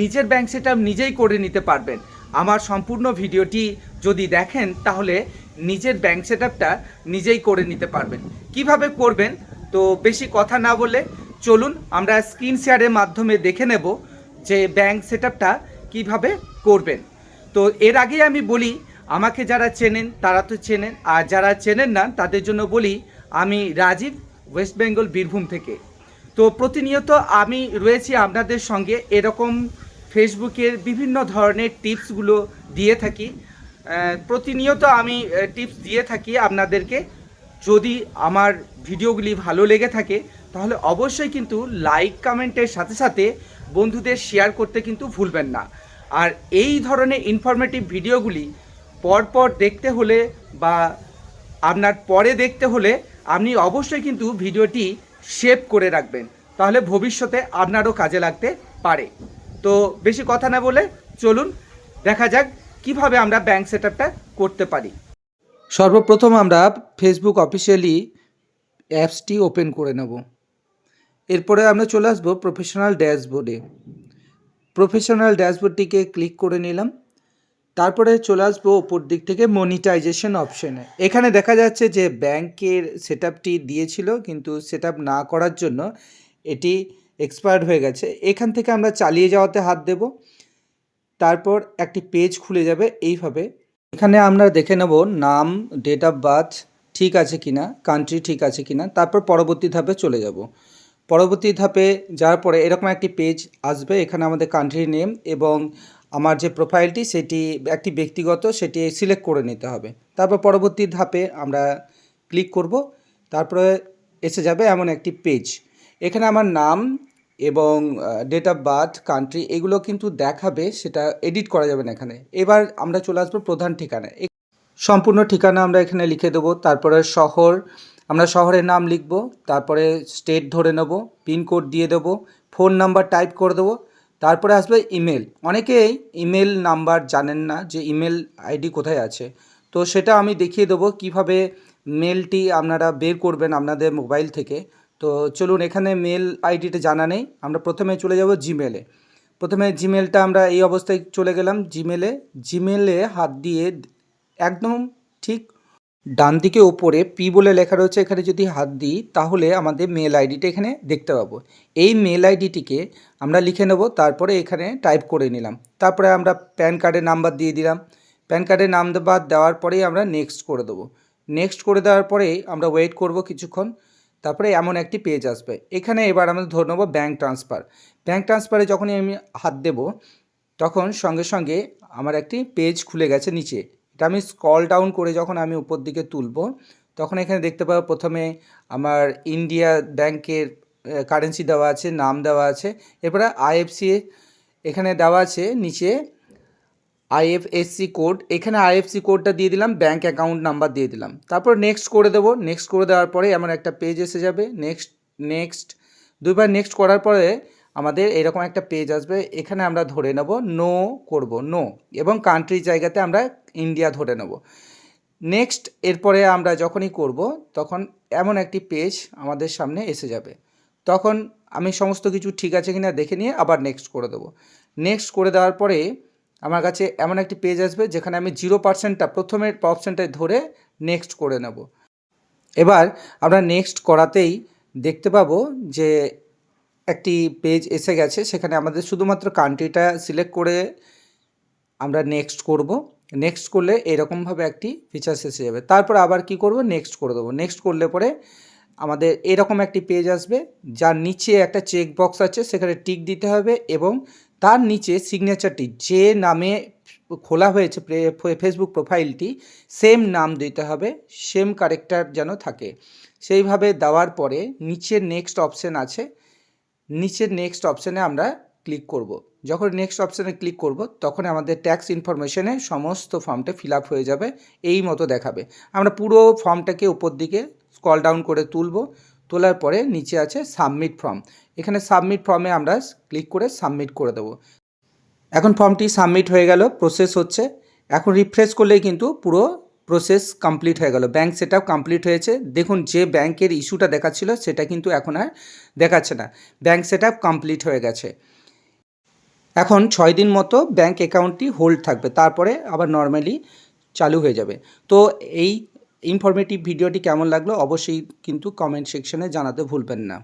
নিজের bank set নিজেই করে নিতে পারবেন। আমার সম্পূর্ণ ভিডিওটি যদি দেখেন, তাহলে নিজের ব্যাংক সেট নিজেই করে নিতে পারবেন। কীভাবে করবেন? তো বেশি কথা না বলে চলুন, আমরা স্ক্রিন শেয়ারের মাধ্যমে দেখে নেব যে ব্যাংক সেট কীভাবে করবেন। তো এর আগে আমি বলি, আমাকে যারা চেনেন, তারা তো চেনেন, আর যারা চেনেন না, তাদের জন্য বলি, আমি রাজীব ওয়েস্ট বেঙ্গল বীরভূম থেকে। তো প্রতিনিয়ত আমি রয়েছি আপনাদের সঙ্গে এরকম ফেসবুকের বিভিন্ন ধরনের টিপসগুলো দিয়ে থাকি। প্রতিনিয়ত আমি টিপস দিয়ে থাকি আপনাদেরকে। যদি আমার ভিডিওগুলি ভালো লেগে থাকে, তাহলে অবশ্যই কিন্তু লাইক, কমেন্টের সাথে সাথে বন্ধুদের শেয়ার করতে কিন্তু ভুলবেন না। আর এই ধরনের ইনফরমেটিভ ভিডিওগুলি পরপর দেখতে হলে বা আপনার পরে দেখতে হলে আপনি অবশ্যই কিন্তু ভিডিওটি সেভ করে রাখবেন। তাহলে ভবিষ্যতে আপনারও কাজে লাগতে পারে। তো বেশি কথা না বলে চলুন, দেখা যাক কীভাবে আমরা ব্যাংক সেট করতে পারি। সর্বপ্রথম আমরা ফেসবুক অফিসিয়ালি অ্যাপসটি ওপেন করে নেব। এরপরে আমরা চলে আসব প্রফেশনাল ড্যাশবোর্ডে প্রফেশনাল ড্যাশবোর্ডটিকে ক্লিক করে নিলাম। তারপরে চলে আসব ওপর দিক থেকে মনিটাইজেশন অপশনে এখানে দেখা যাচ্ছে যে ব্যাংকের সেট দিয়েছিল, কিন্তু সেট না করার জন্য এটি এক্সপায়ার্ড হয়ে গেছে, এখান থেকে আমরা চালিয়ে যাওয়াতে হাত দেব। তারপর একটি পেজ খুলে যাবে, এইভাবে। এখানে আমরা দেখে নেব নাম ডেট অফ বার্থ ঠিক আছে কিনা কান্ট্রি ঠিক আছে কিনা, তারপর পরবর্তী ধাপে চলে যাব। পরবর্তী ধাপে যাওয়ার পরে এরকম একটি পেজ আসবে, এখানে আমাদের কান্ট্রি নেম এবং আমার যে প্রোফাইলটি সেটি একটি ব্যক্তিগত, সেটি সিলেক্ট করে নিতে হবে। তারপর পরবর্তী ধাপে আমরা ক্লিক করব, তারপরে এসে যাবে এমন একটি পেজ এখানে আমার নাম এবং ডেট অফ বার্থ কান্ট্রি এগুলো কিন্তু দেখাবে, সেটা এডিট করা যাবে না এখানে। এবার আমরা চলে আসব প্রধান ঠিকানায় এ- সম্পূর্ণ ঠিকানা আমরা এখানে লিখে দেবো, তারপরে শহর, আমরা শহরের নাম লিখব, তারপরে স্টেট ধরে নেব পিনকোড দিয়ে দেবো ফোন নাম্বার টাইপ করে দেবো, তারপরে আসবে ইমেল অনেকেই ইমেল নাম্বার জানেন না যে ইমেল আইডি কোথায় আছে। তো সেটা আমি দেখিয়ে দেবো, কীভাবে মেলটি আপনারা বের করবেন আপনাদের মোবাইল থেকে। তো চলুন, এখানে মেল আইডিটা জানা নেই। আমরা প্রথমে চলে যাব জিমেলে প্রথমে জিমেলটা আমরা এই অবস্থায় চলে গেলাম জিমেলে জিমেলে হাত দিয়ে একদম ঠিক ডান দিকে ওপরে পি বলে লেখা রয়েছে। এখানে যদি হাত দিই, তাহলে আমাদের মেল আইডিটা এখানে দেখতে পাবো। এই মেল আইডিটিকে আমরা লিখে নেব, তারপরে এখানে টাইপ করে নিলাম। তারপরে আমরা প্যান কার্ডের নাম্বার দিয়ে দিলাম। প্যান কার্ডের নাম্বার দেওয়ার পরেই আমরা নেক্সট করে দেবো। নেক্সট করে দেওয়ার পরেই আমরা ওয়েট করব কিছুক্ষণ। তারপরে এমন একটি পেজ আসবে। এখানে এবার আমরা ধরে নেব ব্যাঙ্ক ট্রান্সফার ব্যাঙ্ক ট্রান্সফারে যখনই আমি হাত দেব, তখন সঙ্গে সঙ্গে আমার একটি পেজ খুলে গেছে নিচে। এটা আমি স্কল ডাউন করে যখন আমি উপর দিকে তুলব, তখন এখানে দেখতে পাবো প্রথমে আমার ইন্ডিয়া ব্যাংকের কারেন্সি দেওয়া আছে, নাম দেওয়া আছে। এরপরে আইএফসি এখানে দেওয়া আছে, নিচে আইএফএসসি কোড এখানে আইএফসি কোডটা দিয়ে দিলাম ব্যাঙ্ক অ্যাকাউন্ট নাম্বার দিয়ে দিলাম। তারপর নেক্সট করে দেবো নেক্সট করে দেওয়ার পরে এমন একটা পেজ এসে যাবে নেক্সট নেক্সট দুইবার নেক্সট করার পরে আমাদের এরকম একটা পেজ আসবে, এখানে আমরা ধরে নেব নো করব নো এবং কান্ট্রি জায়গাতে আমরা ইন্ডিয়া ধরে নেব। নেক্সট এরপরে আমরা যখনই করব, তখন এমন একটি পেজ আমাদের সামনে এসে যাবে। তখন আমি সমস্ত কিছু ঠিক আছে কিনা দেখে নিয়ে আবার নেক্সট করে দেবো। নেক্সট করে দেওয়ার পরে আমার কাছে এমন একটি পেজ আসবে যেখানে আমি জিরো পার্সেন্টটা প্রথমের অপশানটায় ধরে নেক্সট করে নেব। এবার আমরা নেক্সট করাতেই দেখতে পাবো যে একটি পেজ এসে গেছে, সেখানে আমাদের শুধুমাত্র কান্ট্রিটা সিলেক্ট করে আমরা নেক্সট করব। নেক্সট করলে এরকমভাবে একটি ফিচার্স এসে যাবে। তারপর আবার কি করব? নেক্সট করে দেবো। নেক্সট করলে পরে আমাদের এরকম একটি পেজ আসবে, যার নিচে একটা চেক বক্স আছে, সেখানে টিক দিতে হবে এবং তার নিচে সিগনেচারটি যে নামে খোলা হয়েছে ফেসবুক প্রোফাইলটি সেম নাম দিতে হবে সেম কারেক্টার যেন থাকে। সেইভাবে দেওয়ার পরে নিচে নেক্সট অপশান আছে। নিচের নেক্সট অপশানে আমরা ক্লিক করব। যখন নেক্সট অপশানে ক্লিক করব, তখন আমাদের ট্যাক্স ইনফরমেশনে সমস্ত ফর্মটা ফিল হয়ে যাবে, এই মতো দেখাবে। আমরা পুরো ফর্মটাকে উপর দিকে স্কল ডাউন করে তুলব। তোলার পরে নিচে আছে সাবমিট ফর্ম এখানে সাবমিট ফর্মে আমরা ক্লিক করে সাবমিট করে দেবো। এখন ফর্মটি সাবমিট হয়ে গেল প্রসেস হচ্ছে। এখন রিফ্রেশ করলেই কিন্তু পুরো প্রসেস কমপ্লিট হয়ে গেল। ব্যাংক সেট কমপ্লিট হয়েছে। দেখুন যে ব্যাংকের ইস্যুটা দেখাচ্ছিল, সেটা কিন্তু এখন আর দেখাচ্ছে না। ব্যাংক সেট কমপ্লিট হয়ে গেছে। এখন ছয় দিন মতো ব্যাংক অ্যাকাউন্টটি হোল্ড থাকবে। তারপরে আবার নর্মালি চালু হয়ে যাবে। তো এই ইনফরমেটিভ ভিডিওটি কেমন লাগল অবশ্যই কিন্তু কমেন্ট সেকশনে জানাতে ভুলবেন না।